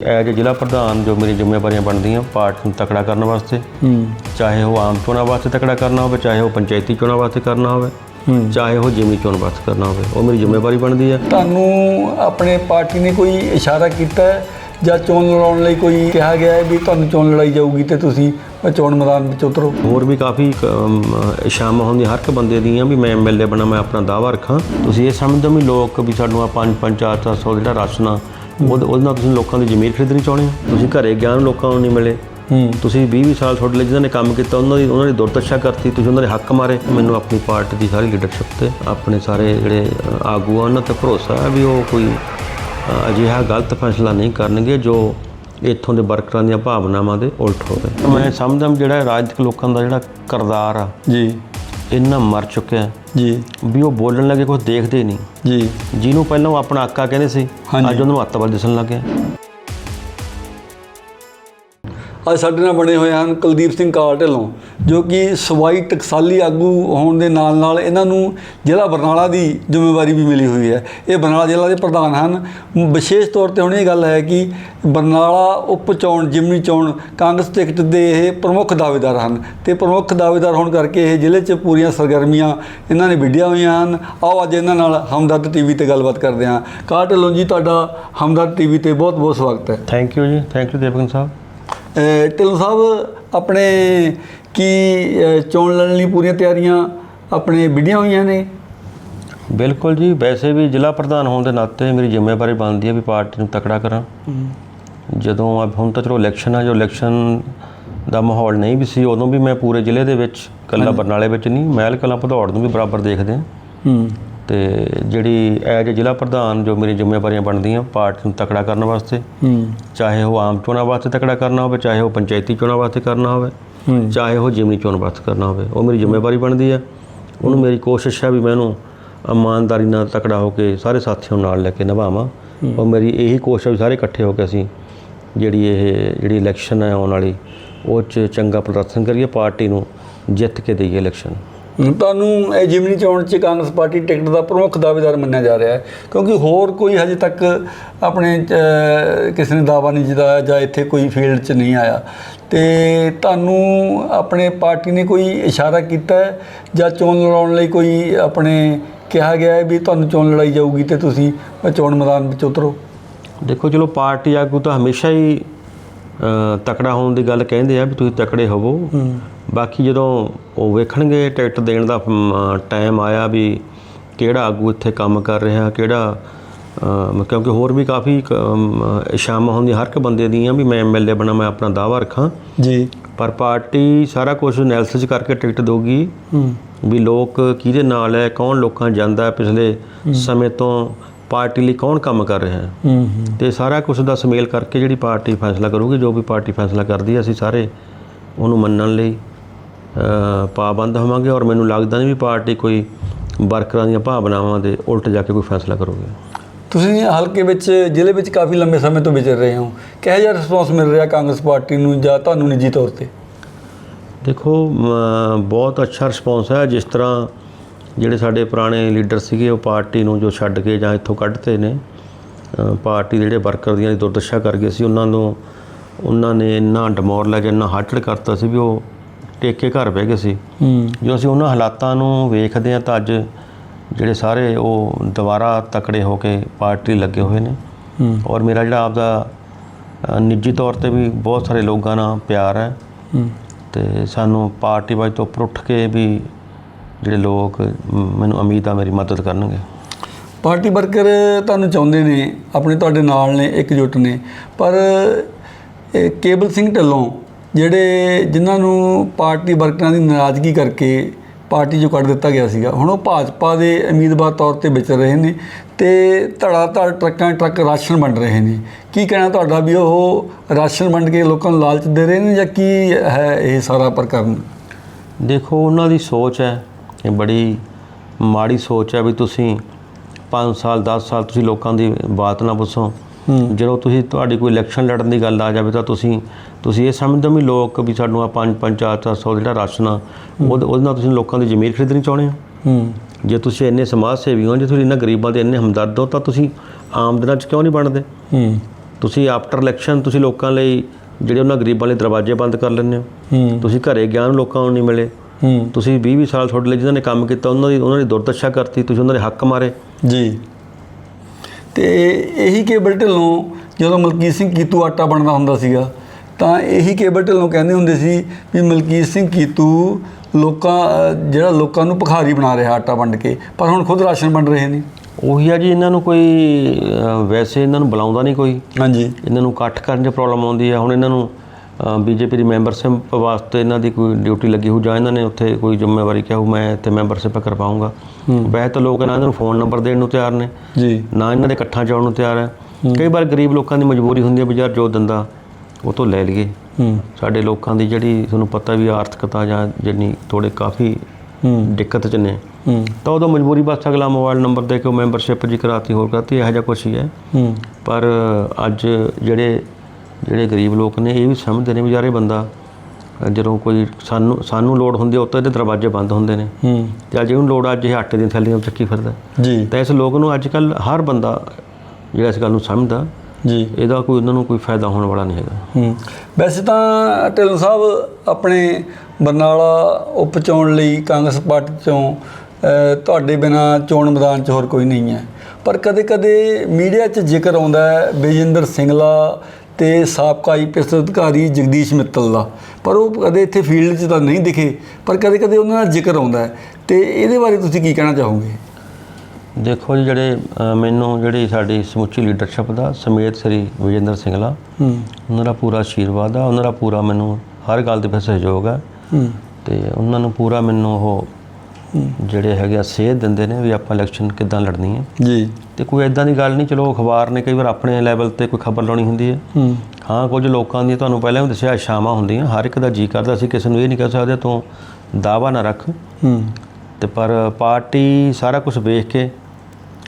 As ਜ਼ਿਲ੍ਹਾ ਪ੍ਰਧਾਨ ਜੋ ਮੇਰੀ ਜ਼ਿੰਮੇਵਾਰੀਆਂ ਬਣਦੀਆਂ ਪਾਰਟੀ ਨੂੰ ਤਕੜਾ ਕਰਨ ਵਾਸਤੇ ਹੂੰ। ਚਾਹੇ ਉਹ ਆਮ ਚੋਣਾਂ ਵਾਸਤੇ ਤਕੜਾ ਕਰਨਾ ਹੋਵੇ ਚਾਹੇ ਉਹ ਪੰਚਾਇਤੀ ਚੋਣਾਂ ਵਾਸਤੇ ਕਰਨਾ ਹੋਵੇ ਚਾਹੇ ਉਹ ਜਿਮਨੀ ਚੋਣ ਵਾਸਤੇ ਕਰਨਾ ਹੋਵੇ ਉਹ ਮੇਰੀ ਜ਼ਿੰਮੇਵਾਰੀ ਬਣਦੀ ਹੈ। ਤੁਹਾਨੂੰ ਆਪਣੇ ਪਾਰਟੀ ਨੇ ਕੋਈ ਇਸ਼ਾਰਾ ਕੀਤਾ ਹੈ? ਜਾਂ ਚੋਣ ਲੜਾਉਣ ਲਈ ਕੋਈ ਕਿਹਾ ਗਿਆ ਹੈ ਵੀ ਤੁਹਾਨੂੰ ਚੋਣ ਲੜਾਈ ਜਾਊਗੀ ਤੇ ਤੁਸੀਂ ਚੋਣ ਮੈਦਾਨ ਵਿੱਚ ਉਤਰੋ? ਹੋਰ ਵੀ ਕਾਫੀ ਇਸ਼ਾਮਾ ਹੁੰਦੀਆਂ ਹਰ ਇੱਕ ਬੰਦੇ ਦੀਆਂ ਵੀ ਮੈਂ ਐਮਐਲਏ ਬਣਾ ਮੈਂ ਆਪਣਾ ਦਾਅਵਾ ਰੱਖਾਂ। ਤੁਸੀਂ ਇਹ ਸਮਝਦੇ ਹੋ ਵੀ ਲੋਕ ਵੀ ਸਾਨੂੰ ਆ ਪੰਜ ਪੰਜ ਚਾਰ ਚਾਰ ਸੌ ਜਿਹੜਾ ਰਾਸ਼ਨ ਉਹਦੇ ਉਹਦੇ ਨਾਲ ਤੁਸੀਂ ਲੋਕਾਂ ਦੀ ਜ਼ਮੀਰ ਖਰੀਦਣੀ ਚਾਹੁੰਦੇ ਹੋ? ਤੁਸੀਂ ਘਰੇ ਗਿਆਨ ਲੋਕਾਂ ਨੂੰ ਨਹੀਂ ਮਿਲੇ। ਤੁਸੀਂ 20 20 ਸਾਲ ਤੁਹਾਡੇ ਲਈ ਜਿਨ੍ਹਾਂ ਨੇ ਕੰਮ ਕੀਤਾ ਉਹਨਾਂ ਦੀ ਉਹਨਾਂ ਦੀ ਦੁਰਦਸ਼ਾ ਕਰਤੀ ਤੁਸੀਂ ਉਹਨਾਂ ਦੇ ਹੱਕ ਮਾਰੇ। ਮੈਨੂੰ ਆਪਣੀ ਪਾਰਟੀ ਦੀ ਸਾਰੀ ਲੀਡਰਸ਼ਿਪ ਤੇ ਆਪਣੇ ਸਾਰੇ ਜਿਹੜੇ ਆਗੂ ਆ ਉਹਨਾਂ ਤੇ ਭਰੋਸਾ ਹੈ ਵੀ ਉਹ ਕੋਈ ਅਜਿਹਾ ਗਲਤ ਫੈਸਲਾ ਨਹੀਂ ਕਰਨਗੇ ਜੋ ਇੱਥੋਂ ਦੇ ਵਰਕਰਾਂ ਦੀਆਂ ਭਾਵਨਾਵਾਂ ਦੇ ਉਲਟ ਹੋਵੇ। ਮੈਂ ਸਮਝਦਾ ਜਿਹੜਾ ਰਾਜਨੀਤਿਕ ਲੋਕਾਂ ਦਾ ਜਿਹੜਾ ਕਰਦਾਰ ਆ ਜੀ। ਇੰਨਾ ਮਰ ਚੁੱਕਿਆ ਜੀ। ਵੀ ਉਹ ਬੋਲਣ ਲੱਗੇ ਕੁਝ ਦੇਖਦੇ ਹੀ ਨਹੀਂ। ਜੀ। ਜਿਹਨੂੰ ਪਹਿਲਾਂ ਉਹ ਆਪਣਾ ਆਕਾ ਕਹਿੰਦੇ ਸੀ ਹਾਂਜੀ। ਅੱਜ ਉਹਨੂੰ ਅੱਤਵਾਦ ਦਿਸਣ ਲੱਗ ਗਿਆ। ਅੱਜ ਸਾਡੇ ਨਾਲ ਬਣੇ ਹੋਏ ਹਨ ਕੁਲਦੀਪ ਸਿੰਘ ਕਾਲ ਢਿੱਲੋਂ, ਜੋ ਕਿ ਸਵਾਈ ਟਕਸਾਲੀ ਆਗੂ ਹੋਣ ਦੇ ਨਾਲ ਨਾਲ ਇਹਨਾਂ ਨੂੰ ਜ਼ਿਲ੍ਹਾ ਬਰਨਾਲਾ ਦੀ ਜ਼ਿੰਮੇਵਾਰੀ ਵੀ ਮਿਲੀ ਹੋਈ ਹੈ। ਇਹ ਬਰਨਾਲਾ ਜ਼ਿਲ੍ਹਾ ਦੇ ਪ੍ਰਧਾਨ ਹਨ। ਵਿਸ਼ੇਸ਼ ਤੌਰ ਤੇ ਹੁਣ ਇਹ ਗੱਲ ਹੈ ਕਿ ਬਰਨਾਲਾ ਉਪ ਚੋਣ ਜਿਮਨੀ ਚੋਣ ਕਾਂਗਰਸ ਟਿਕਟ ਦੇ ਇਹ ਪ੍ਰਮੁੱਖ ਦਾਅਵੇਦਾਰ ਹਨ ਤੇ ਪ੍ਰਮੁੱਖ ਦਾਅਵੇਦਾਰ ਹੋਣ ਕਰਕੇ ਇਹ ਜ਼ਿਲ੍ਹੇ 'ਚ ਪੂਰੀਆਂ ਸਰਗਰਮੀਆਂ ਇਹਨਾਂ ਨੇ ਵਿੱਢੀਆਂ ਹੋਈਆਂ ਹਨ। ਆਓ ਅੱਜ ਇਹਨਾਂ ਨਾਲ ਹਮਦਰਦ ਟੀਵੀ ਤੇ ਗੱਲਬਾਤ ਕਰਦੇ ਹਾਂ। ਕਾਲ ਢਿੱਲੋਂ ਜੀ, ਤੁਹਾਡਾ ਹਮਦਰਦ ਟੀਵੀ ਤੇ ਬਹੁਤ ਬਹੁਤ ਸਵਾਗਤ ਹੈ। Thank you ji. Thank you Devgan Sahib. Dhillon Sahib ਆਪਣੇ ਕੀ ਚੋਣ ਲੜਨ ਲਈ ਪੂਰੀਆਂ ਤਿਆਰੀਆਂ ਆਪਣੇ ਵਿੱਢੀਆਂ ਹੋਈਆਂ ਨੇ? ਬਿਲਕੁਲ ਜੀ ਵੈਸੇ ਵੀ ਜ਼ਿਲ੍ਹਾ ਪ੍ਰਧਾਨ ਹੋਣ ਦੇ ਨਾਤੇ ਮੇਰੀ ਜ਼ਿੰਮੇਵਾਰੀ ਬਣਦੀ ਹੈ ਵੀ ਪਾਰਟੀ ਨੂੰ ਤਕੜਾ ਕਰਾਂ। ਜਦੋਂ ਆ ਹੁਣ ਤਾਂ ਚਲੋ ਇਲੈਕਸ਼ਨ ਆ ਜੋ ਇਲੈਕਸ਼ਨ ਦਾ ਮਾਹੌਲ ਨਹੀਂ ਵੀ ਸੀ ਉਦੋਂ ਵੀ ਮੈਂ ਪੂਰੇ ਜ਼ਿਲ੍ਹੇ ਦੇ ਵਿੱਚ ਕੱਲਾ ਬਰਨਾਲੇ ਵਿੱਚ ਨਹੀਂ ਮਹਿਲ ਕਲਾਂ ਭਦੌੜ ਨੂੰ ਵੀ ਬਰਾਬਰ ਦੇਖਦੇ ਹਾਂ। ਹੂੰ। ਤੇ ਜਿਹੜੀ ਐਜ ਜ਼ਿਲ੍ਹਾ ਪ੍ਰਧਾਨ ਜੋ ਮੇਰੀ ਜ਼ਿੰਮੇਵਾਰੀਆਂ ਬਣਦੀਆਂ ਪਾਰਟੀ ਨੂੰ ਤਕੜਾ ਕਰਨ ਵਾਸਤੇ ਹੂੰ। ਚਾਹੇ ਉਹ ਆਮ ਚੋਣਾਂ ਵਾਸਤੇ ਤਕੜਾ ਕਰਨਾ ਹੋਵੇ ਚਾਹੇ ਉਹ ਪੰਚਾਇਤੀ ਚੋਣਾਂ ਵਾਸਤੇ ਕਰਨਾ ਹੋਵੇ ਹੂੰ। ਚਾਹੇ ਉਹ ਜਿਮਨੀ ਚੋਣ ਵਾਸਤੇ ਕਰਨਾ ਹੋਵੇ ਉਹ ਮੇਰੀ ਜ਼ਿੰਮੇਵਾਰੀ ਬਣਦੀ ਹੈ ਉਹਨੂੰ ਮੇਰੀ ਕੋਸ਼ਿਸ਼ ਹੈ ਵੀ ਮੈਂ ਉਹਨੂੰ ਇਮਾਨਦਾਰੀ ਨਾਲ ਤਕੜਾ ਹੋ ਕੇ ਸਾਰੇ ਸਾਥੀਆਂ ਨਾਲ ਲੈ ਕੇ ਨਿਭਾਵਾਂ। ਉਹ ਮੇਰੀ ਇਹੀ ਕੋਸ਼ਿਸ਼ ਹੈ ਵੀ ਸਾਰੇ ਇਕੱਠੇ ਹੋ ਕੇ ਅਸੀਂ ਜਿਹੜੀ ਇਹ ਜਿਹੜੀ ਇਲੈਕਸ਼ਨ ਹੈ ਆਉਣ ਵਾਲੀ ਉਹ 'ਚ ਚੰਗਾ ਪ੍ਰਦਰਸ਼ਨ ਕਰੀਏ ਪਾਰਟੀ ਨੂੰ ਜਿੱਤ ਕੇ ਦਈਏ ਇਲੈਕਸ਼ਨ। ਤੁਹਾਨੂੰ ਇਹ ਜਿਮਨੀ ਚੋਣ 'ਚ ਕਾਂਗਰਸ ਪਾਰਟੀ ਟਿਕਟ ਦਾ ਪ੍ਰਮੁੱਖ ਦਾਅਵੇਦਾਰ ਮੰਨਿਆ ਜਾ ਰਿਹਾ ਹੈ ਕਿਉਂਕਿ ਹੋਰ ਕੋਈ ਹਜੇ ਤੱਕ ਆਪਣੇ ਕਿਸੇ ਨੇ ਦਾਅਵਾ ਨਹੀਂ ਜਿਤਾਇਆ ਜਾਂ ਇੱਥੇ ਕੋਈ ਫੀਲਡ 'ਚ ਨਹੀਂ ਆਇਆ। ਤੇ ਤੁਹਾਨੂੰ ਆਪਣੇ ਪਾਰਟੀ ਨੇ ਕੋਈ ਇਸ਼ਾਰਾ ਕੀਤਾ ਜਾਂ ਚੋਣ ਲੜਾਉਣ ਲਈ ਕੋਈ ਆਪਣੇ ਕਿਹਾ ਗਿਆ ਹੈ ਵੀ ਤੁਹਾਨੂੰ ਚੋਣ ਲੜਾਈ ਜਾਊਗੀ ਤੇ ਤੁਸੀਂ ਚੋਣ ਮੈਦਾਨ ਵਿੱਚ ਉਤਰੋ? ਦੇਖੋ ਚਲੋ ਪਾਰਟੀ ਆਗੂ ਤਾਂ ਹਮੇਸ਼ਾ ਹੀ ਤਕੜਾ ਹੋਣ ਦੀ ਗੱਲ ਕਹਿੰਦੇ ਆ ਵੀ ਤੁਸੀਂ ਤਕੜੇ ਹੋਵੋ। ਬਾਕੀ ਜਦੋਂ ਉਹ ਵੇਖਣਗੇ ਟਿਕਟ ਦੇਣ ਦਾ ਟਾਈਮ ਆਇਆ ਵੀ ਕਿਹੜਾ ਆਗੂ ਇੱਥੇ ਕੰਮ ਕਰ ਰਿਹਾ ਕਿਹੜਾ ਕਿਉਂਕਿ ਹੋਰ ਵੀ ਕਾਫੀ ਇਸ਼ਾਮਾ ਹੁੰਦੀਆਂ ਹਰ ਇੱਕ ਬੰਦੇ ਦੀਆਂ ਵੀ ਮੈਂ ਐਮਐਲਏ ਬਣਾ ਮੈਂ ਆਪਣਾ ਦਾਅਵਾ ਰੱਖਾਂ। ਜੀ। ਪਰ ਪਾਰਟੀ ਸਾਰਾ ਕੁਝ ਐਨਾਲਿਸਿਸ ਕਰਕੇ ਟਿਕਟ ਦੇਊਗੀ। ਹੂੰ। ਵੀ ਲੋਕ ਕਿਹਦੇ ਨਾਲ ਹੈ ਕੌਣ ਲੋਕਾਂ ਜਾਂਦਾ ਪਿਛਲੇ ਸਮੇਂ ਤੋਂ ਪਾਰਟੀ ਲਈ ਕੌਣ ਕੰਮ ਕਰ ਰਿਹਾ ਹੈ। ਤੇ ਸਾਰਾ ਕੁਝ ਦਾ ਸੁਮੇਲ ਕਰਕੇ ਜਿਹੜੀ ਪਾਰਟੀ ਫੈਸਲਾ ਕਰੂਗੀ ਜੋ ਵੀ ਪਾਰਟੀ ਫੈਸਲਾ ਕਰਦੀ ਹੈ ਅਸੀਂ ਸਾਰੇ ਉਹਨੂੰ ਮੰਨਣ ਲਈ ਪਾਬੰਦ ਹੋਵਾਂਗੇ ਔਰ ਮੈਨੂੰ ਲੱਗਦਾ ਨਹੀਂ ਵੀ ਪਾਰਟੀ ਕੋਈ ਵਰਕਰਾਂ ਦੀਆਂ ਭਾਵਨਾਵਾਂ ਦੇ ਉਲਟ ਜਾ ਕੇ ਕੋਈ ਫੈਸਲਾ ਕਰੂਗੀ। ਤੁਸੀਂ ਹਲਕੇ ਵਿੱਚ ਜ਼ਿਲ੍ਹੇ ਵਿੱਚ ਕਾਫੀ ਲੰਬੇ ਸਮੇਂ ਤੋਂ ਵਿਚਰ ਰਹੇ ਹੋ। ਕਿਹੋ ਜਿਹਾ ਰਿਸਪੌਂਸ ਮਿਲ ਰਿਹਾ ਕਾਂਗਰਸ ਪਾਰਟੀ ਨੂੰ ਜਾਂ ਤੁਹਾਨੂੰ ਨਿੱਜੀ ਤੌਰ ਤੇ? ਦੇਖੋ ਬਹੁਤ ਅੱਛਾ ਰਿਸਪੌਂਸ ਹੈ। ਜਿਸ ਤਰ੍ਹਾਂ ਜਿਹੜੇ ਸਾਡੇ ਪੁਰਾਣੇ ਲੀਡਰ ਸੀਗੇ ਉਹ ਪਾਰਟੀ ਨੂੰ ਜੋ ਛੱਡ ਕੇ ਜਾਂ ਇੱਥੋਂ ਕੱਢਤੇ ਨੇ ਪਾਰਟੀ ਦੇ ਜਿਹੜੇ ਵਰਕਰ ਦੀਆਂ ਦੁਰਦਸ਼ਾ ਕਰ ਗਏ ਸੀ ਉਹਨਾਂ ਨੂੰ ਉਹਨਾਂ ਨੇ ਇੰਨਾ ਡਮੋਰਲਾਈਜ਼ ਇੰਨਾ ਹਾਰਟਡ ਕਰਤਾ ਸੀ ਵੀ ਉਹ ਟੇਕੇ ਘਰ ਬਹਿ ਗਏ ਸੀ। ਹੂੰ। ਜੋ ਅਸੀਂ ਉਹਨਾਂ ਹਾਲਾਤਾਂ ਨੂੰ ਵੇਖਦੇ ਹਾਂ ਤਾਂ ਅੱਜ ਜਿਹੜੇ ਸਾਰੇ ਉਹ ਦੁਬਾਰਾ ਤਕੜੇ ਹੋ ਕੇ ਪਾਰਟੀ ਲੱਗੇ ਹੋਏ ਨੇ। ਹੂੰ। ਔਰ ਮੇਰਾ ਜਿਹੜਾ ਆਪਦਾ ਅ, ਨਿੱਜੀ ਤੌਰ ਤੇ ਵੀ ਬਹੁਤ ਸਾਰੇ ਲੋਕਾਂ ਨਾਲ ਪਿਆਰ ਹੈ। ਹੂੰ। ਤੇ ਸਾਨੂੰ ਪਾਰਟੀ ਵਾਜ ਤੋਂ ਉੱਪਰ ਉੱਠ ਕੇ ਵੀ ਜਿਹੜੇ ਲੋਕ ਮੈਨੂੰ ਉਮੀਦ ਆ ਮੇਰੀ ਮਦਦ ਕਰਨਗੇ। ਪਾਰਟੀ ਵਰਕਰ ਤੁਹਾਨੂੰ ਚਾਹੁੰਦੇ ਨੇ ਆਪਣੇ ਤੁਹਾਡੇ ਨਾਲ ਨੇ ਇਕਜੁੱਟ ਨੇ। ਪਰ ਕੇਬਲ ਸਿੰਘ ਢਿੱਲੋਂ ਜਿਹੜੇ ਜਿਨ੍ਹਾਂ ਨੂੰ ਪਾਰਟੀ ਵਰਕਰਾਂ ਦੀ ਨਾਰਾਜ਼ਗੀ ਕਰਕੇ ਪਾਰਟੀ ਚੋਂ ਕੱਢ ਦਿੱਤਾ ਗਿਆ ਸੀਗਾ, ਹੁਣ ਉਹ ਭਾਜਪਾ ਦੇ ਉਮੀਦਵਾਰ ਤੌਰ ਤੇ ਵਿਚਰ ਰਹੇ ਨੇ ਤੇ ਧੜਾ ਧੜ ਟਰੱਕਾਂ ਟਰੱਕ ਰਾਸ਼ਨ ਵੰਡ ਰਹੇ ਨੇ। ਕੀ ਕਹਿਣਾ ਤੁਹਾਡਾ ਵੀ ਉਹ ਰਾਸ਼ਨ ਵੰਡ ਕੇ ਲੋਕਾਂ ਨੂੰ ਲਾਲਚ ਦੇ ਰਹੇ ਨੇ ਜਾਂ ਕੀ ਹੈ ਇਹ ਸਾਰਾ ਪ੍ਰਕਰਨ? ਦੇਖੋ, ਉਹਨਾਂ ਦੀ ਸੋਚ ਹੈ, ਇਹ ਬੜੀ ਮਾੜੀ ਸੋਚ ਹੈ ਵੀ ਤੁਸੀਂ 5 ਸਾਲ 10 ਸਾਲ ਤੁਸੀਂ ਲੋਕਾਂ ਦੀ ਬਾਤ ਨਾ ਪੁੱਛੋ। ਜਦੋਂ ਤੁਸੀਂ ਤੁਹਾਡੀ ਕੋਈ ਇਲੈਕਸ਼ਨ ਲੜਨ ਦੀ ਗੱਲ ਆ ਜਾਵੇ ਤਾਂ ਤੁਸੀਂ ਤੁਸੀਂ ਇਹ ਸਮਝਦੇ ਹੋ ਵੀ ਲੋਕ ਵੀ ਸਾਨੂੰ ਆ ਪੰਜ ਪੰਜ ਚਾਰ ਚਾਰ ਸੌ ਜਿਹੜਾ ਰਾਸ਼ਨ ਆ ਉਹਦੇ ਉਹਦੇ ਨਾਲ ਤੁਸੀਂ ਲੋਕਾਂ ਦੀ ਜ਼ਮੀਰ ਖਰੀਦਣੀ ਚਾਹੁੰਦੇ ਹੋ? ਜੇ ਤੁਸੀਂ ਇੰਨੇ ਸਮਾਜ ਸੇਵੀ ਹੋ ਜੇ ਤੁਸੀਂ ਇਹਨਾਂ ਗਰੀਬਾਂ ਦੇ ਇੰਨੇ ਹਮਦਰਦ ਹੋ ਤਾਂ ਤੁਸੀਂ ਆਮ ਦਿਨਾਂ 'ਚ ਕਿਉਂ ਨਹੀਂ ਬਣਦੇ? ਤੁਸੀਂ ਆਫਟਰ ਇਲੈਕਸ਼ਨ ਤੁਸੀਂ ਲੋਕਾਂ ਲਈ ਜਿਹੜੇ ਉਹਨਾਂ ਗਰੀਬਾਂ ਲਈ ਦਰਵਾਜ਼ੇ ਬੰਦ ਕਰ ਲੈਂਦੇ ਹੋ। ਤੁਸੀਂ ਘਰੇ ਗਿਆਨ ਲੋਕਾਂ ਨੂੰ ਨਹੀਂ ਮਿਲੇ। ਤੁਸੀਂ 20 20 ਸਾਲ ਤੁਹਾਡੇ ਲਈ ਜਿਨ੍ਹਾਂ ਨੇ ਕੰਮ ਕੀਤਾ ਉਹਨਾਂ ਦੀ ਉਹਨਾਂ ਦੀ ਦੁਰਦਸ਼ਾ ਕਰਤੀ ਤੁਸੀਂ ਉਹਨਾਂ ਦੇ ਹੱਕ ਮਾਰੇ। ਜੀ। ਤੇ ਇਹੀ ਕੇਬਲ ਢਿੱਲੋਂ ਜਦੋਂ ਮਲਕੀਤ ਸਿੰਘ ਕੀਤੂ ਆਟਾ ਬਣਦਾ ਹੁੰਦਾ ਸੀਗਾ ਤਾਂ ਇਹੀ ਕੇਬਲ ਢਿੱਲੋਂ ਕਹਿੰਦੇ ਹੁੰਦੇ ਸੀ ਵੀ ਮਲਕੀਤ ਸਿੰਘ ਕੀਤੂ ਲੋਕਾਂ ਜਿਹੜਾ ਲੋਕਾਂ ਨੂੰ ਭਿਖਾਰੀ ਬਣਾ ਰਿਹਾ ਆਟਾ ਵੰਡ ਕੇ ਪਰ ਹੁਣ ਖੁਦ ਰਾਸ਼ਨ ਵੰਡ ਰਹੇ ਨੇ। ਉਹੀ ਆ ਜੀ ਇਹਨਾਂ ਨੂੰ ਕੋਈ ਵੈਸੇ ਇਹਨਾਂ ਨੂੰ ਬੁਲਾਉਂਦਾ ਨਹੀਂ ਕੋਈ। ਹਾਂਜੀ। ਇਹਨਾਂ ਨੂੰ ਇਕੱਠ ਕਰਨ 'ਚ ਪ੍ਰੋਬਲਮ ਆਉਂਦੀ ਹੈ ਹੁਣ ਇਹਨਾਂ ਨੂੰ ਬੀਜੇਪੀ ਦੀ ਮੈਂਬਰਸ਼ਿਪ ਵਾਸਤੇ ਇਹਨਾਂ ਦੀ ਕੋਈ ਡਿਊਟੀ ਲੱਗੀ ਹੋ ਜਾਂ ਇਹਨਾਂ ਨੇ ਉੱਥੇ ਕੋਈ ਜ਼ਿੰਮੇਵਾਰੀ ਕਿਹਾ ਹੋ ਮੈਂ ਇੱਥੇ ਮੈਂਬਰਸ਼ਿਪ ਕਰਵਾਉਂਗਾ ਵੈਸੇ ਤਾਂ ਲੋਕ ਇਹਨਾਂ ਨੂੰ ਫੋਨ ਨੰਬਰ ਦੇਣ ਨੂੰ ਤਿਆਰ ਨੇ। ਜੀ। ਨਾ ਇਹਨਾਂ ਦੇ ਇਕੱਠਾਂ ਆਉਣ ਨੂੰ ਤਿਆਰ ਹੈ। ਕਈ ਵਾਰ ਗਰੀਬ ਲੋਕਾਂ ਦੀ ਮਜਬੂਰੀ ਹੁੰਦੀ ਹੈ ਯਾਰ ਜੋ ਦਿੰਦਾ ਉਹ ਤੋਂ ਲੈ ਲਈਏ। ਸਾਡੇ ਲੋਕਾਂ ਦੀ ਜਿਹੜੀ ਤੁਹਾਨੂੰ ਪਤਾ ਵੀ ਆਰਥਿਕਤਾ ਜਾਂ ਜਿੰਨੀ ਥੋੜੇ ਕਾਫੀ ਦਿੱਕਤ 'ਚ ਨੇ ਤਾਂ ਉਦੋਂ ਮਜਬੂਰੀ ਬਸ ਅਗਲਾ ਮੋਬਾਈਲ ਨੰਬਰ ਦੇ ਕੇ ਮੈਂਬਰਸ਼ਿਪ ਜੀ ਕਰਾਤੀ ਹੋਰ ਕਰਾਤੀ ਇਹੋ ਜਿਹਾ ਹੀ ਹੈ। ਹੂੰ। ਪਰ ਅੱਜ ਜਿਹੜੇ ਜਿਹੜੇ ਗਰੀਬ ਲੋਕ ਨੇ ਇਹ ਵੀ ਸਮਝਦੇ ਨੇ ਵੀ ਯਾਰ ਇਹ ਬੰਦਾ ਜਦੋਂ ਕੋਈ ਸਾਨੂੰ ਸਾਨੂੰ ਲੋੜ ਹੁੰਦੀ ਹੈ ਉੱਤੇ ਇਹਦੇ ਦਰਵਾਜ਼ੇ ਬੰਦ ਹੁੰਦੇ ਨੇ। ਹੂੰ। ਤੇ ਅੱਜ ਇਹਨੂੰ ਲੋੜ ਅੱਜ ਇਹ ਆਟੇ ਦੀਆਂ ਥੈਲੀਆਂ ਚੱਕੀ ਫਿਰਦਾ। ਜੀ। ਤਾਂ ਇਸ ਲੋਕ ਨੂੰ ਅੱਜ ਕੱਲ ਹਰ ਬੰਦਾ ਜਿਹੜਾ ਇਸ ਗੱਲ ਨੂੰ ਸਮਝਦਾ ਜੀ। ਇਹਦਾ ਕੋਈ ਉਹਨਾਂ ਨੂੰ ਕੋਈ ਫਾਇਦਾ ਹੋਣ ਵਾਲਾ ਨਹੀਂ ਹੈਗਾ। ਹੂੰ। ਵੈਸੇ ਤਾਂ ਢਿੱਲੋਂ ਸਾਹਿਬ ਆਪਣੇ ਬਰਨਾਲਾ ਉਪ ਚੋਣ ਲਈ ਕਾਂਗਰਸ ਪਾਰਟੀ ਤੋਂ ਤੁਹਾਡੇ ਬਿਨਾ ਚੋਣ ਮੈਦਾਨ 'ਚ ਹੋਰ ਕੋਈ ਨਹੀਂ ਹੈ। ਪਰ ਕਦੇ-ਕਦੇ ਮੀਡੀਆ 'ਚ ਜ਼ਿਕਰ ਆਉਂਦਾ ਹੈ ਵਿਜੇਂਦਰ ਸਿੰਗਲਾ ਤੇ ਸਾਬਕਾ ਆਈਪੀਐਸ ਅਧਿਕਾਰੀ ਜਗਦੀਸ਼ ਮਿੱਤਲ ਦਾ। ਪਰ ਉਹ ਕਦੇ ਇੱਥੇ ਫੀਲਡ 'ਚ ਤਾਂ ਨਹੀਂ ਦਿਖੇ ਪਰ ਕਦੇ-ਕਦੇ ਉਹਨਾਂ ਦਾ ਜ਼ਿਕਰ ਆਉਂਦਾ ਹੈ। ਤੇ ਇਹਦੇ ਬਾਰੇ ਤੁਸੀਂ ਕੀ ਕਹਿਣਾ ਚਾਹੋਗੇ? ਦੇਖੋ ਜੀ ਜਿਹੜੇ ਮੈਨੂੰ ਜਿਹੜੀ ਸਾਡੀ ਸਮੁੱਚੀ ਲੀਡਰਸ਼ਿਪ ਦਾ ਸਮੇਤ ਸ੍ਰੀ ਵਿਜੇਂਦਰ ਸਿੰਗਲਾ ਹੂੰ। ਉਹਨਾਂ ਦਾ ਪੂਰਾ ਆਸ਼ੀਰਵਾਦ ਆ ਉਹਨਾਂ ਦਾ ਪੂਰਾ ਮੈਨੂੰ ਹਰ ਗੱਲ ਦੇ ਵਿੱਚ ਸਹਿਯੋਗ ਆ। ਹੂੰ। ਤੇ ਉਹਨਾਂ ਨੂੰ ਪੂਰਾ ਮੈਨੂੰ ਉਹ ਜਿਹੜੇ ਹੈਗੇ ਆ ਸੇਧ ਦਿੰਦੇ ਨੇ ਵੀ ਆਪਾਂ ਇਲੈਕਸ਼ਨ ਕਿੱਦਾਂ ਲੜਨੀ ਹੈ। ਜੀ। ਤੇ ਕੋਈ ਐਦਾਂ ਦੀ ਗੱਲ ਨਹੀਂ ਚਲੋ ਅਖਬਾਰ ਨੇ ਕਈ ਵਾਰ ਆਪਣੇ ਲੈਵਲ ਤੇ ਕੋਈ ਖਬਰ ਲਾਉਣੀ ਹੁੰਦੀ ਹੈ। ਹੂੰ। ਕੁਝ ਲੋਕਾਂ ਦੀਆਂ ਤੁਹਾਨੂੰ ਪਹਿਲਾਂ ਵੀ ਦੱਸਿਆ ਇਛਾਵਾਂ ਹੁੰਦੀਆਂ ਹਰ ਇੱਕ ਦਾ ਜੀ ਕਰਦਾ ਸੀ ਕਿਸੇ ਨੂੰ ਇਹ ਨਹੀਂ ਕਹਿ ਸਕਦੇ ਤੂੰ ਦਾਵਾ ਨਾ ਰੱਖ। ਤੇ ਪਰ ਪਾਰਟੀ ਸਾਰਾ ਕੁਝ ਵੇਖ ਕੇ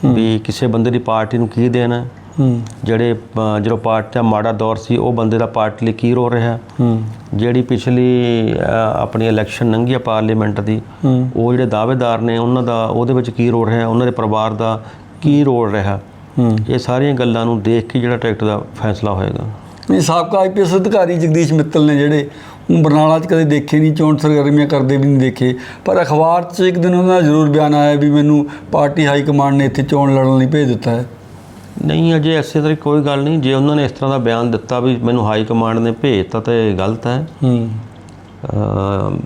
ਵੀ ਕਿਸੇ ਬੰਦੇ ਦੀ ਪਾਰਟੀ ਨੂੰ ਕੀ ਦੇਣਾ ਹੂੰ। ਜਿਹੜੇ ਅ, ਜਦੋਂ ਪਾਰਟੀ ਦਾ ਮਾੜਾ ਦੌਰ ਸੀ ਉਹ ਬੰਦੇ ਦਾ ਪਾਰਟੀ ਲਈ ਕੀ ਰੋ ਰਿਹਾ? ਹੂੰ। ਜਿਹੜੀ ਪਿਛਲੀ ਅ, ਆਪਣੀ ਇਲੈਕਸ਼ਨ ਲੰਘੀ ਆ ਪਾਰਲੀਮੈਂਟ ਦੀ ਹੂੰ। ਉਹ ਜਿਹੜੇ ਦਾਅਵੇਦਾਰ ਨੇ ਉਹਨਾਂ ਦਾ ਉਹਦੇ ਵਿੱਚ ਕੀ ਰੋਲ ਰਿਹਾ? ਉਹਨਾਂ ਦੇ ਪਰਿਵਾਰ ਦਾ ਕੀ ਰੋਲ ਰਿਹਾ? ਹੂੰ। ਇਹ ਸਾਰੀਆਂ ਗੱਲਾਂ ਨੂੰ ਦੇਖ ਕੇ ਜਿਹੜਾ ਟਿਕਟ ਦਾ ਫੈਸਲਾ ਹੋਏਗਾ। ਨਹੀਂ ਸਾਬਕਾ ਆਈਪੀਐਸ ਅਧਿਕਾਰੀ ਜਗਦੀਸ਼ ਮਿੱਤਲ ਨੇ ਜਿਹੜੇ ਉਹ ਬਰਨਾਲਾ 'ਚ ਕਦੇ ਦੇਖੇ ਨਹੀਂ ਚੋਣ ਸਰਗਰਮੀਆਂ ਕਰਦੇ ਵੀ ਨਹੀਂ ਦੇਖੇ ਪਰ ਅਖਬਾਰ 'ਚ ਇੱਕ ਦਿਨ ਉਹਨਾਂ ਦਾ ਜ਼ਰੂਰ ਬਿਆਨ ਆਇਆ ਵੀ ਮੈਨੂੰ ਪਾਰਟੀ ਹਾਈ ਕਮਾਂਡ ਨੇ ਇੱਥੇ ਚੋਣ ਲੜਨ ਲਈ ਭੇਜ ਦਿੱਤਾ ਹੈ। ਨਹੀਂ ਅਜੇ ਐਸੇ ਤਰ੍ਹਾਂ ਕੋਈ ਗੱਲ ਨਹੀਂ। ਜੇ ਉਹਨਾਂ ਨੇ ਇਸ ਤਰ੍ਹਾਂ ਦਾ ਬਿਆਨ ਦਿੱਤਾ ਵੀ ਮੈਨੂੰ ਹਾਈ ਕਮਾਂਡ ਨੇ ਭੇਜਤਾ ਤਾਂ ਇਹ ਗਲਤ ਹੈ। ਹੂੰ।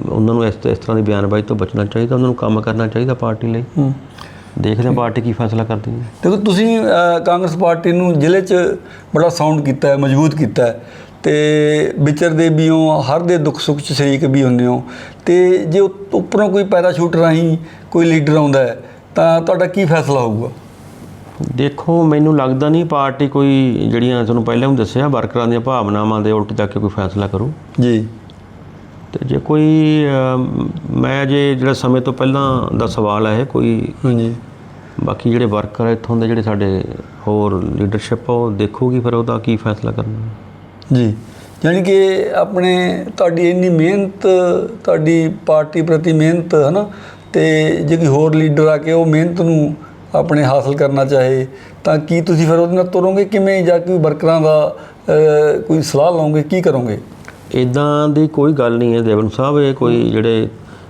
ਉਹਨਾਂ ਨੂੰ ਇਸ ਇਸ ਤਰ੍ਹਾਂ ਦੀ ਬਿਆਨਬਾਜ਼ੀ ਤੋਂ ਬਚਣਾ ਚਾਹੀਦਾ ਉਹਨਾਂ ਨੂੰ ਕੰਮ ਕਰਨਾ ਚਾਹੀਦਾ ਪਾਰਟੀ ਲਈ। ਹੂੰ। ਦੇਖਦੇ ਹਾਂ ਪਾਰਟੀ ਕੀ ਫੈਸਲਾ ਕਰਦੀ ਹੈ। ਦੇਖੋ ਤੁਸੀਂ ਕਾਂਗਰਸ ਪਾਰਟੀ ਨੂੰ ਜ਼ਿਲ੍ਹੇ 'ਚ ਬੜਾ ਸਾਊਂਡ ਕੀਤਾ ਹੈ ਮਜ਼ਬੂਤ ਕੀਤਾ ਹੈ। ਤੇ ਵਿਚਰਦੇ ਵੀ ਹੋ ਹਰ ਦੇ ਦੁੱਖ ਸੁੱਖ 'ਚ ਸ਼ਰੀਕ ਵੀ ਹੁੰਦੇ ਹੋ। ਤੇ ਜੇ ਉੱਪਰੋਂ ਕੋਈ ਪੈਰਾਸ਼ੂਟ ਰਾਹੀਂ ਕੋਈ ਲੀਡਰ ਆਉਂਦਾ ਹੈ ਤਾਂ ਤੁਹਾਡਾ ਕੀ ਫੈਸਲਾ ਹੋਊਗਾ? ਦੇਖੋ ਮੈਨੂੰ ਲੱਗਦਾ ਨਹੀਂ ਪਾਰਟੀ ਕੋਈ ਜਿਹੜੀਆਂ ਤੁਹਾਨੂੰ ਪਹਿਲਾਂ ਵੀ ਦੱਸਿਆ ਵਰਕਰਾਂ ਦੀਆਂ ਭਾਵਨਾਵਾਂ ਦੇ ਉਲਟ ਜਾ ਕੇ ਕੋਈ ਫੈਸਲਾ ਕਰੂ। ਜੀ। ਤੇ ਜੇ ਕੋਈ ਮੈਂ ਜੇ ਜਿਹੜਾ ਸਮੇਂ ਤੋਂ ਪਹਿਲਾਂ ਦਾ ਸਵਾਲ ਹੈ ਕੋਈ ਹਾਂਜੀ। ਬਾਕੀ ਜਿਹੜੇ ਵਰਕਰ ਇੱਥੋਂ ਦੇ ਜਿਹੜੇ ਸਾਡੇ ਹੋਰ ਲੀਡਰਸ਼ਿਪ ਉਹ ਦੇਖੂਗੀ ਫਿਰ ਉਹਦਾ ਕੀ ਫੈਸਲਾ ਕਰਨਾ। ਜੀ। ਯਾਨੀ ਕਿ ਆਪਣੇ ਤੁਹਾਡੀ ਇੰਨੀ ਮਿਹਨਤ ਤੁਹਾਡੀ ਪਾਰਟੀ ਪ੍ਰਤੀ ਮਿਹਨਤ ਹੈ ਨਾ ਤੇ ਜੇ ਕੋਈ ਹੋਰ ਲੀਡਰ ਆ ਕੇ ਉਹ ਮਿਹਨਤ ਨੂੰ ਆਪਣੇ ਹਾਸਲ ਕਰਨਾ ਚਾਹੇ ਤਾਂ ਕੀ ਤੁਸੀਂ ਫਿਰ ਉਹਦੇ ਨਾਲ ਤੁਰੋਗੇ ਕਿਵੇਂ? ਜਾਂ ਕੋਈ ਵਰਕਰਾਂ ਦਾ ਕੋਈ ਸਲਾਹ ਲਓਗੇ? ਕੀ ਕਰੋਗੇ? ਇਦਾਂ ਦੀ ਕੋਈ ਗੱਲ ਨਹੀਂ ਹੈ ਦੇਵਨ ਸਾਹਿਬ। ਇਹ ਕੋਈ ਜਿਹੜੇ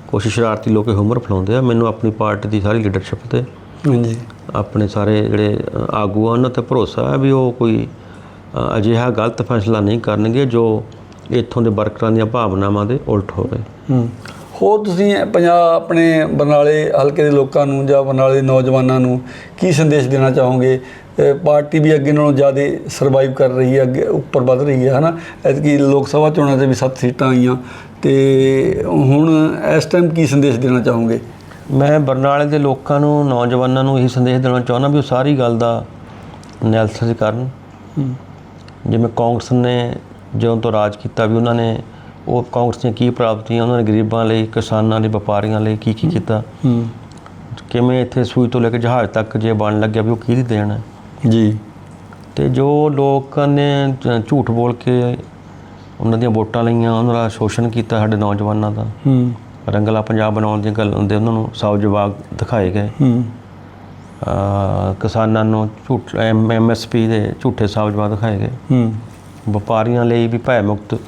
ਕੁਛ ਸ਼ਰਾਰਤੀ ਲੋਕ ਹੁਮਰ ਫਲਾਉਂਦੇ ਆ। ਮੈਨੂੰ ਆਪਣੀ ਪਾਰਟੀ ਦੀ ਸਾਰੀ ਲੀਡਰਸ਼ਿਪ ਤੇ ਹਾਂਜੀ। ਆਪਣੇ ਸਾਰੇ ਜਿਹੜੇ ਆਗੂ ਆ ਉਹਨਾਂ ਤੇ ਭਰੋਸਾ ਹੈ ਵੀ ਉਹ ਕੋਈ ਅਜਿਹਾ ਗਲਤ ਫੈਸਲਾ ਨਹੀਂ ਕਰਨਗੇ ਜੋ ਇੱਥੋਂ ਦੇ ਵਰਕਰਾਂ ਦੀਆਂ ਭਾਵਨਾਵਾਂ ਦੇ ਉਲਟ ਹੋਵੇ। ਹੂੰ। ਹੋਰ ਤੁਸੀਂ ਪੰਜਾਬ ਆਪਣੇ ਬਰਨਾਲੇ ਹਲਕੇ ਦੇ ਲੋਕਾਂ ਨੂੰ ਜਾਂ ਬਰਨਾਲੇ ਦੇ ਨੌਜਵਾਨਾਂ ਨੂੰ ਕੀ ਸੰਦੇਸ਼ ਦੇਣਾ ਚਾਹੋਗੇ? ਪਾਰਟੀ ਵੀ ਅੱਗੇ ਨਾਲੋਂ ਜ਼ਿਆਦਾ ਸਰਵਾਈਵ ਕਰ ਰਹੀ ਹੈ ਅੱਗੇ ਉੱਪਰ ਵੱਧ ਰਹੀ ਹੈ ਹਨਾ? ਐਤਕੀ ਲੋਕ ਸਭਾ ਚੋਣਾਂ 'ਤੇ ਵੀ 7 ਸੀਟਾਂ ਆਈਆਂ। ਤੇ ਹੁਣ ਇਸ ਟਾਈਮ ਕੀ ਸੰਦੇਸ਼ ਦੇਣਾ ਚਾਹੋਗੇ? ਮੈਂ ਬਰਨਾਲੇ ਦੇ ਲੋਕਾਂ ਨੂੰ ਨੌਜਵਾਨਾਂ ਨੂੰ ਇਹੀ ਸੰਦੇਸ਼ ਦੇਣਾ ਚਾਹੁੰਦਾ ਵੀ ਉਹ ਸਾਰੀ ਗੱਲ ਦਾ ਐਨਾਲਿਸਿਸ ਕਰਨ। ਜਿਵੇਂ ਕਾਂਗਰਸ ਨੇ ਜਦੋਂ ਤੋਂ ਰਾਜ ਕੀਤਾ ਵੀ ਉਹਨਾਂ ਨੇ ਉਹ ਕਾਂਗਰਸ ਦੀਆਂ ਕੀ ਪ੍ਰਾਪਤੀਆਂ ਉਹਨਾਂ ਨੇ ਗਰੀਬਾਂ ਲਈ ਕਿਸਾਨਾਂ ਲਈ ਵਪਾਰੀਆਂ ਲਈ ਕੀ ਕੀ ਕੀਤਾ? ਕਿਵੇਂ ਇੱਥੇ ਸੂਈ ਤੋਂ ਲੈ ਕੇ ਜਹਾਜ਼ ਤੱਕ ਜੇ ਬਣ ਲੱਗਿਆ ਵੀ ਉਹ ਕਿਹਦੀ ਦੇਣ? ਹੈ ਜੀ। ਤੇ ਜੋ ਲੋਕ ਨੇ ਝੂਠ ਬੋਲ ਕੇ ਉਹਨਾਂ ਦੀਆਂ ਵੋਟਾਂ ਲਈਆਂ ਉਹਨਾਂ ਦਾ ਸ਼ੋਸ਼ਣ ਕੀਤਾ ਸਾਡੇ ਨੌਜਵਾਨਾਂ ਦਾ। ਹੂੰ। ਰੰਗਲਾ ਪੰਜਾਬ ਬਣਾਉਣ ਦੀਆਂ ਗੱਲ ਹੁੰਦੇ ਉਹਨਾਂ ਨੂੰ ਸੌ ਜਵਾਬ ਦਿਖਾਏ ਗਏ। ਹੂੰ। ਕਿਸਾਨਾਂ ਨੂੰ ਝੂਠ ਐਮਐਸਪੀ ਦੇ ਝੂਠੇ ਸਾਬਜਵਾ ਦਿਖਾਏ ਗਏ। ਹੂੰ। ਵਪਾਰੀਆਂ ਲਈ ਵੀ ਭੈ ਮੁਕਤ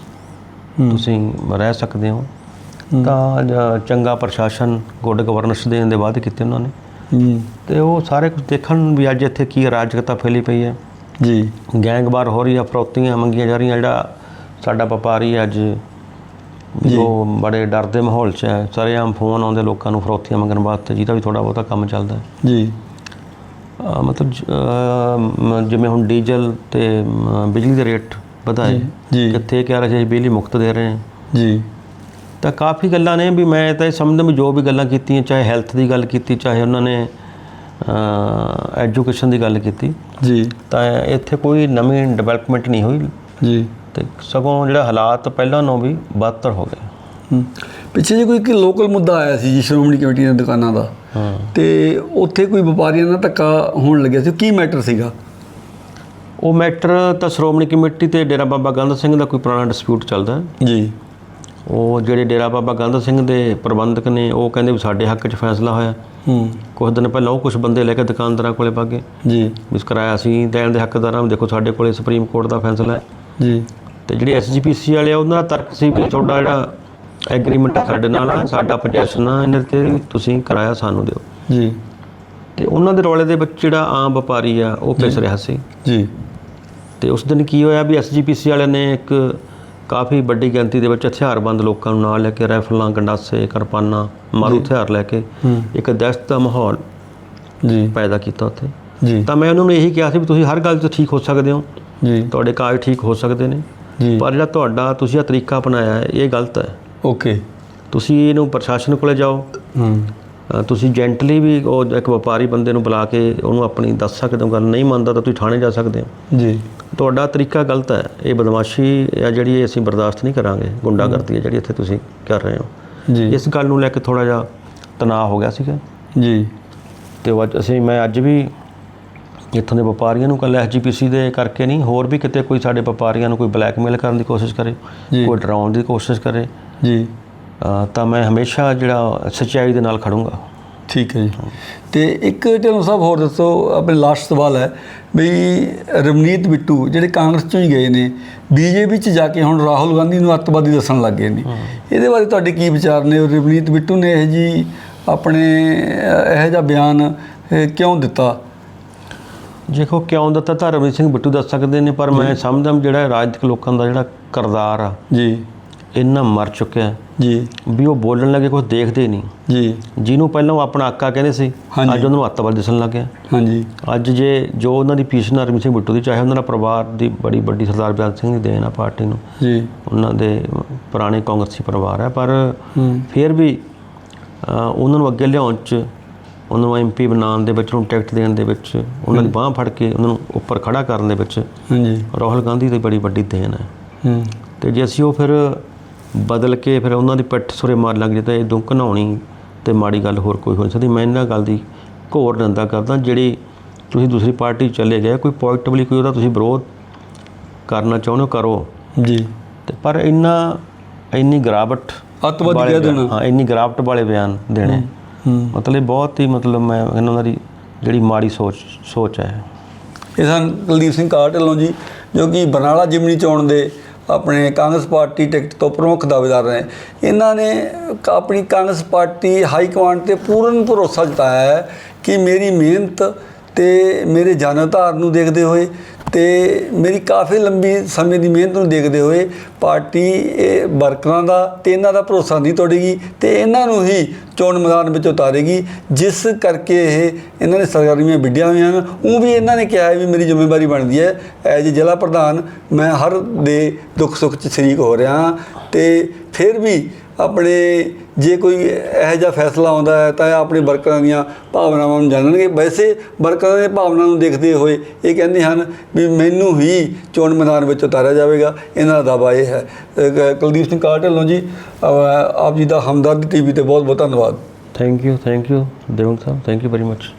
ਤੁਸੀਂ ਰਹਿ ਸਕਦੇ ਹੋ। ਤਾਂ ਜ- ਚੰਗਾ ਪ੍ਰਸ਼ਾਸਨ ਗੁੱਡ ਗਵਰਨੈਂਸ ਦੇਣ ਦੇ ਵਾਅਦੇ ਕੀਤੇ ਉਹਨਾਂ ਨੇ। ਜੀ ਤੇ ਉਹ ਸਾਰੇ ਕੁਝ ਦੇਖਣ ਵੀ ਅੱਜ ਇੱਥੇ ਕੀ ਅਰਾਜਕਤਾ ਫੈਲੀ ਪਈ ਹੈ। ਜੀ। ਗੈਂਗਵਾਰ ਹੋ ਰਹੀ ਆ ਫਰੌਤੀਆਂ ਮੰਗੀਆਂ ਜਾ ਰਹੀਆਂ ਜਿਹੜਾ ਸਾਡਾ ਵਪਾਰੀ ਅੱਜ ਜੋ। ਬੜੇ ਡਰ ਦੇ ਮਾਹੌਲ 'ਚ ਹੈ ਸਰੇਆਮ ਫੋਨ ਆਉਂਦੇ ਲੋਕਾਂ ਨੂੰ ਫਰੌਤੀਆਂ ਮੰਗਣ ਵਾਸਤੇ ਜਿਹਦਾ ਵੀ ਥੋੜਾ ਬਹੁਤਾ ਕੰਮ ਚੱਲਦਾ। ਹੈ ਜੀ ਮਤਲਬ ਜਿਵੇਂ ਹੁਣ ਡੀਜ਼ਲ ਤੇ ਬਿਜਲੀ ਦੇ ਰੇਟ ਜੀ। ਕਿੱਥੇ ਕਹਿ ਰਹੇ ਸੀ ਬਿਜਲੀ ਮੁਫਤ ਦੇ ਰਹੇ ਹਾਂ। ਜੀ। ਤਾਂ ਕਾਫੀ ਗੱਲਾਂ ਨੇ ਵੀ ਮੈਂ ਤਾਂ ਇਹ ਸਮਝਦਾ ਵੀ ਜੋ ਵੀ ਗੱਲਾਂ ਕੀਤੀਆਂ ਚਾਹੇ ਹੈਲਥ ਦੀ ਗੱਲ ਕੀਤੀ ਚਾਹੇ ਉਹਨਾਂ ਨੇ ਐਜੂਕੇਸ਼ਨ ਦੀ ਗੱਲ ਕੀਤੀ। ਜੀ। ਤਾਂ ਇੱਥੇ ਕੋਈ ਨਵੀਂ ਡਿਵੈਲਪਮੈਂਟ ਨਹੀਂ ਹੋਈ। ਜੀ। ਤੇ ਸਗੋਂ ਜਿਹੜਾ ਹਾਲਾਤ ਪਹਿਲਾਂ ਨਾਲੋਂ ਵੀ ਬਦਤਰ ਹੋ ਗਏ। ਹੂੰ। ਪਿੱਛੇ ਜੇ ਕੋਈ ਇੱਕ ਲੋਕਲ ਮੁੱਦਾ ਆਇਆ ਸੀ ਜੀ ਸ਼੍ਰੋਮਣੀ ਕਮੇਟੀ ਦੀਆਂ ਦੁਕਾਨਾਂ ਦਾ। ਹਾਂ। ਤੇ ਉੱਥੇ ਕੋਈ ਵਪਾਰੀਆਂ ਨਾਲ ਧੱਕਾ ਹੋਣ ਲੱਗਿਆ ਸੀ। ਕੀ ਮੈਟਰ ਸੀਗਾ? ਉਹ ਮੈਟਰ ਤਾਂ ਸ਼੍ਰੋਮਣੀ ਕਮੇਟੀ ਤੇ ਡੇਰਾ ਬਾਬਾ ਗੰਦ ਸਿੰਘ ਦਾ ਕੋਈ ਪੁਰਾਣਾ ਡਿਸਪਿਊਟ ਚੱਲਦਾ। ਜੀ। ਉਹ ਜਿਹੜੇ ਡੇਰਾ ਬਾਬਾ ਗੰਦ ਸਿੰਘ ਦੇ ਪ੍ਰਬੰਧਕ ਨੇ ਉਹ ਕਹਿੰਦੇ ਵੀ ਸਾਡੇ ਹੱਕ 'ਚ ਫੈਸਲਾ ਹੋਇਆ। ਹੂੰ। ਕੁਝ ਦਿਨ ਪਹਿਲਾਂ ਉਹ ਕੁਝ ਬੰਦੇ ਲੈ ਕੇ ਦੁਕਾਨਦਾਰਾਂ ਕੋਲੇ ਭਾਗੇ ਜੀ। ਵੀ ਕਿਰਾਇਆ ਅਸੀਂ ਦੇਣ ਦੇ ਹੱਕਦਾਰਾਂ ਹਾਂ ਦੇਖੋ ਸਾਡੇ ਕੋਲੇ ਸੁਪਰੀਮ ਕੋਰਟ ਦਾ ਫੈਸਲਾ ਹੈ। ਜੀ। ਤੇ ਜਿਹੜੇ ਐਸਜੀਪੀਸੀ ਵਾਲੇ ਆ ਉਹਨਾਂ ਦਾ ਤਰਕ ਸੀ ਵੀ ਤੁਹਾਡਾ ਜਿਹੜਾ ਐਗਰੀਮੈਂਟ ਸਾਡੇ ਨਾਲ ਆ ਸਾਡਾ ਪੋਜੈਸ਼ਨ ਆ ਇਹਨਾਂ ਤੇ ਤੁਸੀਂ ਕਿਰਾਇਆ ਸਾਨੂੰ ਦਿਓ। ਜੀ। ਤੇ ਉਹਨਾਂ ਦੇ ਰੌਲੇ ਦੇ ਵਿੱਚ ਜਿਹੜਾ ਆਮ ਵਪਾਰੀ ਆ ਉਹ ਪਿਸ ਰਿਹਾ ਸੀ? ਜੀ। ਤੇ ਉਸ ਦਿਨ ਕੀ ਹੋਇਆ ਵੀ ਐਸਜੀਪੀਸੀ ਵਾਲਿਆਂ ਨੇ ਇੱਕ ਕਾਫੀ ਵੱਡੀ ਗਿਣਤੀ ਦੇ ਵਿੱਚ ਹਥਿਆਰਬੰਦ ਲੋਕਾਂ ਨੂੰ ਨਾਲ ਲੈ ਕੇ ਰਾਈਫਲਾਂ ਗੰਡਾਸੇ ਕਿਰਪਾਨਾਂ ਮਾਰੂ ਹਥਿਆਰ ਲੈ ਕੇ ਇੱਕ ਦਹਿਸ਼ਤ ਦਾ ਮਾਹੌਲ ਜੀ। ਪੈਦਾ ਕੀਤਾ ਉੱਥੇ। ਜੀ। ਤਾਂ ਮੈਂ ਉਹਨਾਂ ਨੂੰ ਇਹੀ ਕਿਹਾ ਸੀ ਵੀ ਤੁਸੀਂ ਹਰ ਗੱਲ 'ਚ ਠੀਕ ਹੋ ਸਕਦੇ ਹੋ। ਜੀ। ਤੁਹਾਡੇ ਕਾਗਜ਼ ਠੀਕ ਹੋ ਸਕਦੇ ਨੇ। ਜੀ। ਪਰ ਜਿਹੜਾ ਤੁਹਾਡਾ ਤੁਸੀਂ ਇਹ ਤਰੀਕਾ ਅਪਣਾਇਆ ਹੈ ਇਹ ਗਲਤ ਹੈ। ਓਕੇ। ਤੁਸੀਂ ਇਹਨੂੰ ਪ੍ਰਸ਼ਾਸਨ ਕੋਲੇ ਜਾਓ। ਹੂੰ। ਤੁਸੀਂ ਜੈਂਟਲੀ ਵੀ ਉਹ ਇੱਕ ਵਪਾਰੀ ਬੰਦੇ ਨੂੰ ਬੁਲਾ ਕੇ ਉਹਨੂੰ ਆਪਣੀ ਦੱਸ ਸਕਦੇ ਹੋ ਗੱਲ ਨਹੀਂ ਮੰਨਦਾ ਤਾਂ ਤੁਸੀਂ ਥਾਣੇ ਜਾ ਸਕਦੇ ਹੋ। ਜੀ। ਤੁਹਾਡਾ ਤਰੀਕਾ ਗਲਤ ਹੈ। ਇਹ ਬਦਮਾਸ਼ੀ ਆ ਜਿਹੜੀ ਅਸੀਂ ਬਰਦਾਸ਼ਤ ਨਹੀਂ ਕਰਾਂਗੇ। ਗੁੰਡਾਗਰਦੀ ਹੈ ਜਿਹੜੀ ਇੱਥੇ ਤੁਸੀਂ ਕਰ ਰਹੇ ਹੋ। ਜੀ। ਇਸ ਗੱਲ ਨੂੰ ਲੈ ਕੇ ਥੋੜਾ ਜਿਹਾ ਤਣਾਅ ਹੋ ਗਿਆ ਸੀਗਾ। ਜੀ। ਤੇ ਅੱਜ ਅਸੀਂ ਮੈਂ ਅੱਜ ਵੀ ਇੱਥੋਂ ਦੇ ਵਪਾਰੀਆਂ ਨੂੰ ਕੱਲ ਐਸਜੀਪੀਸੀ ਦੇ ਕਰਕੇ ਨਹੀਂ ਹੋਰ ਵੀ ਕਿਤੇ ਕੋਈ ਸਾਡੇ ਵਪਾਰੀਆਂ ਨੂੰ ਕੋਈ ਬਲੈਕਮੇਲ ਕਰਨ ਦੀ ਕੋਸ਼ਿਸ਼ ਕਰੇ। ਕੋਈ ਡਰਾਉਣ ਦੀ ਕੋਸ਼ਿਸ਼ ਕਰੇ ਜੀ। ਤਾਂ ਮੈਂ ਹਮੇਸ਼ਾ ਜਿਹੜਾ ਸੱਚਾਈ ਦੇ ਨਾਲ ਖੜੂੰਗਾ। ਠੀਕ ਹੈ ਜੀ। ਤੇ ਇੱਕ ਢਿੱਲੋਂ ਸਾਹਿਬ ਹੋਰ ਦੱਸੋ ਆਪਣੇ ਲਾਸਟ ਸਵਾਲ ਹੈ ਵੀ ਰਵਨੀਤ ਬਿੱਟੂ ਜਿਹੜੇ ਕਾਂਗਰਸ ਚੋਂ ਹੀ ਗਏ ਨੇ ਬੀਜੇਪੀ ਚ ਜਾ ਕੇ ਹੁਣ ਰਾਹੁਲ ਗਾਂਧੀ ਨੂੰ ਅੱਤਵਾਦੀ ਦੱਸਣ ਲੱਗ ਗਏ ਨੇ। ਇਹਦੇ ਬਾਰੇ ਤੁਹਾਡੇ ਕੀ ਵਿਚਾਰ ਨੇ? ਔਰ ਰਵਨੀਤ ਬਿੱਟੂ ਨੇ ਇਹ ਜੀ ਆਪਣੇ ਇਹੋ ਜਿਹਾ ਬਿਆਨ ਕਿਉਂ ਦਿੱਤਾ? ਦੇਖੋ ਕਿਉਂ ਦਿੱਤਾ ਤਾਂ ਰਵਨੀਤ ਸਿੰਘ ਬਿੱਟੂ ਦੱਸ ਸਕਦੇ ਨੇ ਪਰ ਮੈਂ ਸਮਝਦਾ ਜਿਹੜਾ ਰਾਜਨੀਤਿਕ ਲੋਕਾਂ ਦਾ ਜਿਹੜਾ ਕਰਦਾਰ ਆ ਜੀ। ਇੰਨਾ ਮਰ ਚੁੱਕਿਆ। ਜੀ। ਵੀ ਉਹ ਬੋਲਣ ਲੱਗੇ ਕੁਝ ਦੇਖਦੇ ਨਹੀਂ। ਜੀ। ਜਿਹਨੂੰ ਪਹਿਲਾਂ ਉਹ ਆਪਣਾ ਆਕਾ ਕਹਿੰਦੇ ਸੀ ਹਾਂਜੀ। ਅੱਜ ਉਹਨਾਂ ਨੂੰ ਅੱਤਵਾਦ ਦਿਸਣ ਲੱਗ ਗਿਆ। ਹਾਂਜੀ। ਅੱਜ ਜੇ ਜੋ ਉਹਨਾਂ ਦੀ ਪੀਸ਼ਨ ਰਵਨੀਤ ਸਿੰਘ ਬਿੱਟੂ ਦੀ ਚਾਹੇ ਉਹਨਾਂ ਦਾ ਪਰਿਵਾਰ ਦੀ ਬੜੀ ਵੱਡੀ ਸਰਦਾਰ ਬਿਆਨ ਸਿੰਘ ਦੀ ਦੇਣ ਆ ਪਾਰਟੀ ਨੂੰ ਜੀ। ਉਹਨਾਂ ਦੇ ਪੁਰਾਣੇ ਕਾਂਗਰਸੀ ਪਰਿਵਾਰ ਹੈ ਪਰ ਹੂੰ। ਫਿਰ ਵੀ ਅ, ਉਹਨਾਂ ਨੂੰ ਅੱਗੇ ਲਿਆਉਣ ਚ ਉਹਨਾਂ ਨੂੰ ਐਮਪੀ ਬਣਾਉਣ ਦੇ ਵਿੱਚ ਉਹਨੂੰ ਟਿਕਟ ਦੇਣ ਦੇ ਵਿੱਚ ਉਹਨਾਂ ਦੀ ਬਾਹ ਫੜ ਕੇ ਉਹਨਾਂ ਨੂੰ ਉੱਪਰ ਖੜਾ ਕਰਨ ਦੇ ਵਿੱਚ ਹਾਂਜੀ। ਰਾਹੁਲ ਗਾਂਧੀ ਦੀ ਬੜੀ ਵੱਡੀ ਦੇਣ ਹੈ ਹੂੰ। ਤੇ ਜੇ ਅਸੀਂ ਉਹ ਫਿਰ ਬਦਲ ਕੇ ਫਿਰ ਉਹਨਾਂ ਦੀ ਪਿੱਠ ਸੁਰੇ ਮਾਰ ਲੱਗ ਜੇ ਤਾਂ ਇਹ ਦੁੱਖ ਘਨਾਉਣੀ ਤੇ ਮਾੜੀ ਗੱਲ ਹੋਰ ਕੋਈ ਹੋ ਸਕਦੀ। ਮੈਂ ਇਹਨਾਂ ਗੱਲ ਦੀ ਘੋਰ ਨਿੰਦਾ ਕਰਦਾ ਜਿਹੜੀ ਤੁਸੀਂ ਦੂਸਰੀ ਪਾਰਟੀ ਚਲੇ ਗਏ ਕੋਈ ਪੋਜ਼ਿਟਿਵਲੀ ਕੋਈ ਉਹਦਾ ਤੁਸੀਂ ਵਿਰੋਧ ਕਰਨਾ ਚਾਹੁੰਦੇ ਹੋ ਕਰੋ। ਜੀ। ਤੇ ਪਰ ਇੰਨਾ ਇੰਨੀ ਗਰਾਵਟ ਅੱਤਵਾਦੀ ਕਹਿ ਦੇਣਾ। ਹਾਂ ਇੰਨੀ ਗਰਾਵਟ ਵਾਲੇ ਬਿਆਨ ਦੇਣੇ। ਮਤਲਬ ਬਹੁਤ ਹੀ ਮਤਲਬ ਮੈਂ ਇਹਨਾਂ ਦੀ ਜਿਹੜੀ ਮਾੜੀ ਸੋਚ ਸੋਚ ਹੈ। ਇਹ ਸਨ ਕੁਲਦੀਪ ਸਿੰਘ ਕਾਹਟ ਢਿੱਲੋਂ ਜੀ ਜੋ ਕਿ ਬਰਨਾਲਾ ਜਿਮਨੀ ਚੋਣ ਦੇ ਆਪਣੇ ਕਾਂਗਰਸ ਪਾਰਟੀ ਟਿਕਟ ਤੋਂ ਪ੍ਰਮੁੱਖ ਦਾਅਵੇਦਾਰ ਨੇ। ਇਹਨਾਂ ਨੇ ਆਪਣੀ ਕਾਂਗਰਸ ਪਾਰਟੀ ਹਾਈ ਕਮਾਂਡ ਤੇ ਪੂਰਨ ਭਰੋਸਾ ਜਤਾਇਆ ਹੈ ਕਿ ਮੇਰੀ ਮਿਹਨਤ ਤੇ ਮੇਰੇ ਜਨਤਾਰ ਨੂੰ ਦੇਖਦੇ ਹੋਏ ਤੇ ਮੇਰੀ ਕਾਫੀ ਲੰਬੀ ਸਮੇਂ ਦੀ ਮਿਹਨਤ ਨੂੰ ਦੇਖਦੇ ਹੋਏ ਪਾਰਟੀ, ਇਹ ਵਰਕਰਾਂ ਦਾ ਤੇ ਇਹਨਾਂ ਦਾ ਭਰੋਸਾ ਨਹੀਂ ਤੋੜੇਗੀ ਤੇ ਇਹਨਾਂ ਨੂੰ ਹੀ ਚੋਣ ਮੈਦਾਨ ਵਿੱਚ ਉਤਾਰੇਗੀ, ਜਿਸ ਕਰਕੇ ਇਹ ਇਹਨਾਂ ਨੇ ਸਰਗਰਮੀਆਂ ਵਿੱਢੀਆਂ ਹੋਈਆਂ ਹਨ। ਉਹ ਵੀ ਇਹਨਾਂ ਨੇ ਕਿਹਾ ਹੈ ਵੀ ਮੇਰੀ ਜ਼ਿੰਮੇਵਾਰੀ ਬਣਦੀ ਹੈ, ਐਜ ਜ਼ਿਲ੍ਹਾ ਪ੍ਰਧਾਨ ਮੈਂ ਹਰ ਦੇ ਦੁੱਖ ਸੁੱਖ 'ਚ ਸ਼ਰੀਕ ਹੋ ਰਿਹਾ ਹਾਂ ਤੇ ਫਿਰ ਵੀ ਆਪਣੇ ਜੇ ਕੋਈ ਇਹੋ ਜਿਹਾ ਫੈਸਲਾ ਆਉਂਦਾ ਹੈ ਤਾਂ ਇਹ ਆਪਣੇ ਵਰਕਰਾਂ ਦੀਆਂ ਭਾਵਨਾਵਾਂ ਨੂੰ ਜਾਣਨਗੇ। ਵੈਸੇ ਵਰਕਰਾਂ ਦੀਆਂ ਭਾਵਨਾ ਨੂੰ ਦੇਖਦੇ ਹੋਏ ਇਹ ਕਹਿੰਦੇ ਹਨ ਵੀ ਮੈਨੂੰ ਹੀ ਚੋਣ ਮੈਦਾਨ ਵਿੱਚ ਉਤਾਰਿਆ ਜਾਵੇਗਾ। ਇਹਨਾਂ ਦਾ ਦਾਅਵਾ ਇਹ ਹੈ। ਕੁਲਦੀਪ ਸਿੰਘ ਕਾਹਟ ਢਿੱਲੋਂ ਜੀ ਆਪ ਜੀ ਦਾ ਹਮਦਰਦ ਟੀਵੀ ਤੇ ਬਹੁਤ ਬਹੁਤ ਧੰਨਵਾਦ। Thank you thank you Devan Sahib thank you very much